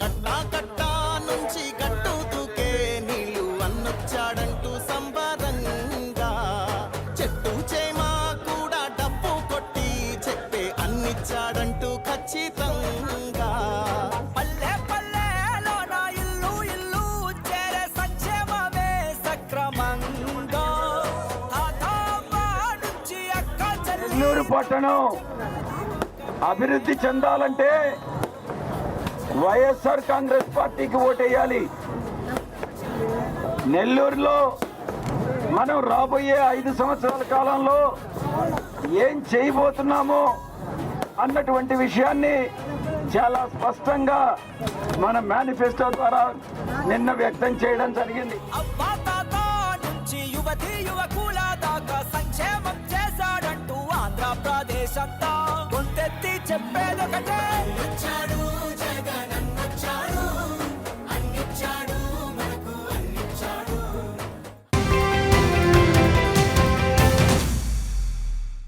కట్టా కట్టా నుంచి గట్టు దూకే నీళ్ళు అన్నొచ్చాడంటూ సంబరంగా. చెట్టు చేమా కూడా డప్పు కొట్టి చెప్పే అన్నిచ్చాడంటూ ఖచ్చితంగా. పల్లె పల్లెలో నా ఇల్లు ఇల్లు చేరే సంక్షేమమే సక్రమంగా. పట్టణం అభివృద్ధి చెందాలంటే వైఎస్ఆర్ కాంగ్రెస్ పార్టీకి ఓటేయాలి. నెల్లూరులో మనం రాబోయే ఐదు సంవత్సరాల కాలంలో ఏం చేయబోతున్నామో అన్నటువంటి విషయాన్ని చాలా స్పష్టంగా మన మేనిఫెస్టో ద్వారా నిన్న వ్యక్తం చేయడం జరిగింది. తాత నుంచి యువతి యువకుల దాకా సంక్షేమం చేశాడంటూ ఆంధ్రప్రదేశ్ అంతా చెప్పేదొకటే